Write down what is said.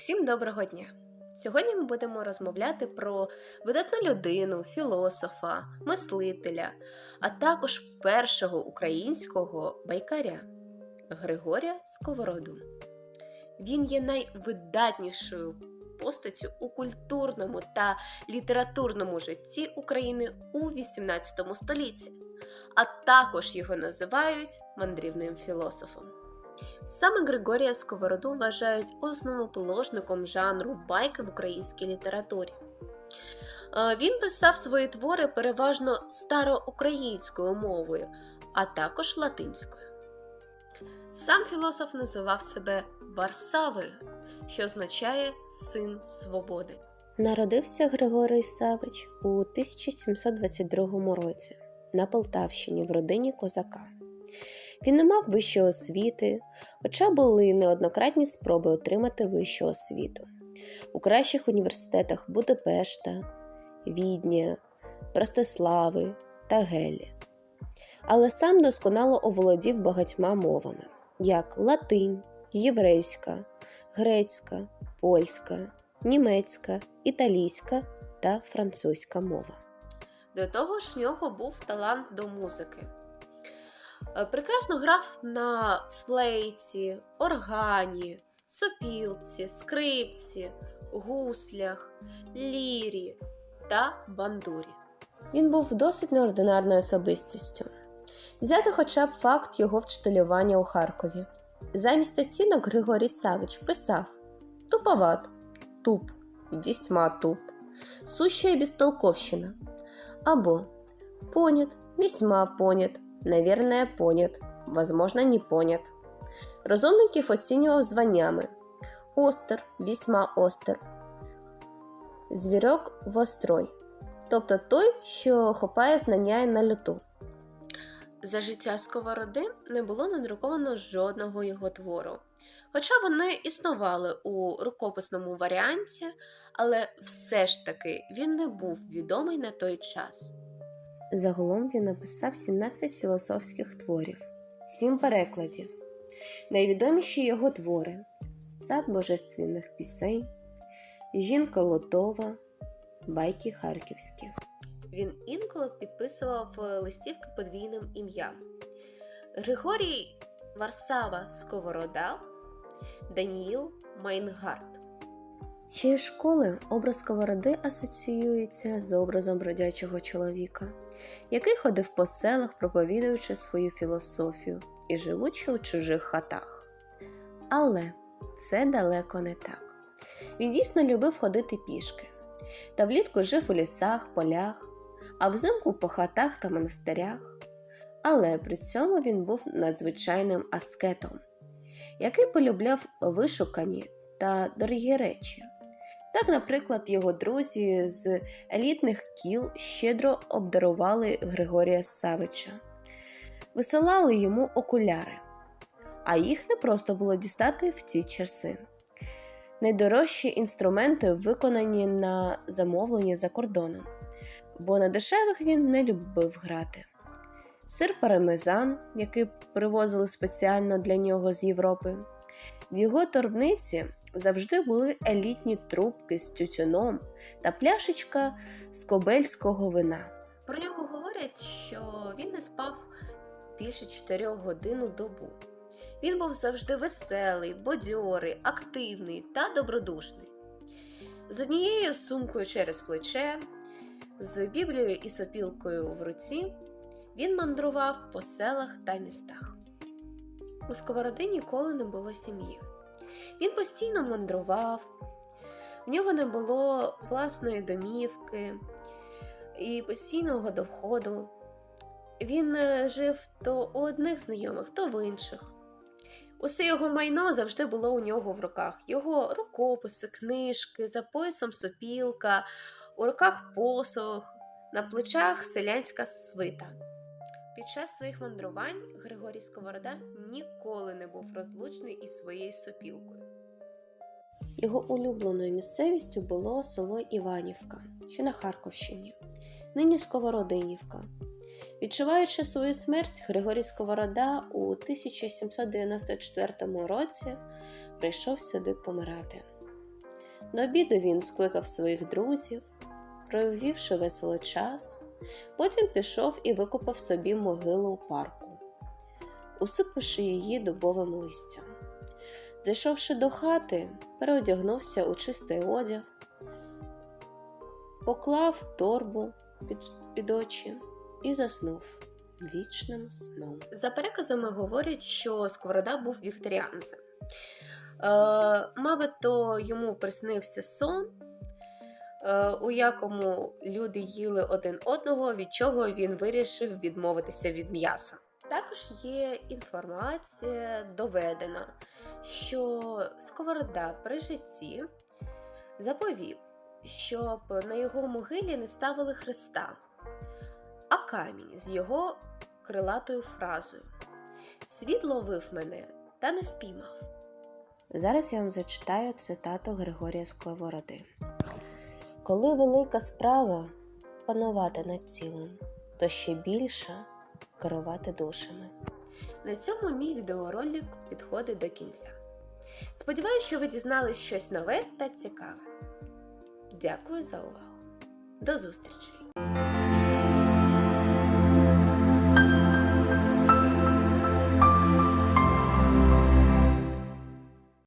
Усім доброго дня! Сьогодні ми будемо розмовляти про видатну людину, філософа, мислителя, а також першого українського байкаря Григорія Сковороду. Він є найвидатнішою постаттю у культурному та літературному житті України у XVIII столітті, а також його називають мандрівним філософом. Саме Григорія Сковороду вважають основоположником жанру байки в українській літературі. Е, Він писав свої твори переважно староукраїнською мовою, а також латинською. Сам філософ називав себе Варсавою, що означає син свободи. Народився Григорій Савич у 1722 році на Полтавщині в родині козака. Він не мав вищої освіти, хоча були неоднократні спроби отримати вищу освіту у кращих університетах Будапешта, Відня, Простислави та Гелі. Але сам досконало оволодів багатьма мовами, як латинь, єврейська, грецька, польська, німецька, італійська та французька мова. До того ж, в нього був талант до музики. Е, Прекрасно грав на флейті, органі, сопілці, скрипці, гуслях, лірі та бандурі. Він був досить неординарною особистістю. Взяти хоча б факт його вчителювання у Харкові. Замість оцінок Григорій Савич писав туповат, туп, вісьма туп, суща і безтолковщина. Або понят, весьма понят, наверное, понят, возможно, не понят. Розумників оцінював званнями остер, вісьма остер, звірок вострой, тобто той, що хопає знання на люту. За життя Сковороди не було надруковано жодного його твору. Хоча вони існували у рукописному варіанті, але все ж таки він не був відомий на той час. Загалом він написав 17 філософських творів, 7 перекладів. Найвідоміші його твори Сад божественних пісень, Жінка Лотова, Байки Харківські. Він інколи підписував е, листівки подвійним ім'ям. Григорій Варсава Сковорода, Даніїл Майнгард. Ще із школи образ сковороди асоціюється з образом бродячого чоловіка, який ходив по селах, проповідуючи свою філософію і живучи у чужих хатах. Але це далеко не так. Він дійсно любив ходити пішки, та влітку жив у лісах, полях, а взимку по хатах та монастирях. Але при цьому він був надзвичайним аскетом, який полюбляв вишукані та дорогі речі. Так, наприклад, його друзі з елітних кіл щедро обдарували Григорія Савича, висилали йому окуляри, а їх не просто було дістати в ці часи. Найдорожчі інструменти виконані на замовлення за кордоном, бо на дешевих він не любив грати. Сир пармезан, який привозили спеціально для нього з Європи. В його торбниці завжди були елітні трубки з тютюном та пляшечка з кобельського вина. Про нього говорять, що він не спав більше 4 годин у добу. Він був завжди веселий, бадьорий, активний та добродушний. З однією сумкою через плече, з біблією і сопілкою в руці, він мандрував по селах та містах. У Сковороди ніколи не було сім'ї. Він постійно мандрував, в нього не було власної домівки і постійного доходу. Він е, жив то у одних знайомих, то в інших. Усе його майно завжди було у нього в руках. Його рукописи, книжки, за поясом сопілка, у руках посох, на плечах селянська свита. Під час своїх мандрувань Григорій Сковорода ніколи не був розлучний із своєю сопілкою. Його улюбленою місцевістю було село Іванівка, що на Харківщині, нині Сковородинівка. Відчуваючи свою смерть, Григорій Сковорода у 1794 році прийшов сюди помирати. До обіду він скликав своїх друзів, провівши весело час, потім пішов і викопав собі могилу у парку, усипавши її дубовим листям. Зайшовши до хати, переодягнувся у чистий одяг, поклав торбу під, під очі і заснув вічним сном. За переказами говорять, що Сковорода був вегетаріанцем. Е, мабуть, то йому приснився сон, у якому люди їли один одного, від чого він вирішив відмовитися від м'яса. Також є інформація доведена, що Сковорода при житті заповів, щоб на його могилі не ставили хреста, а камінь з його крилатою фразою Світ ловив мене та не спіймав. Зараз я вам зачитаю цитату Григорія Сковороди. Коли велика справа панувати над цілим, то ще більше керувати душами. На цьому мій відеоролик підходить до кінця. Сподіваюся, що ви дізнались щось нове та цікаве. Дякую за увагу. До зустрічі!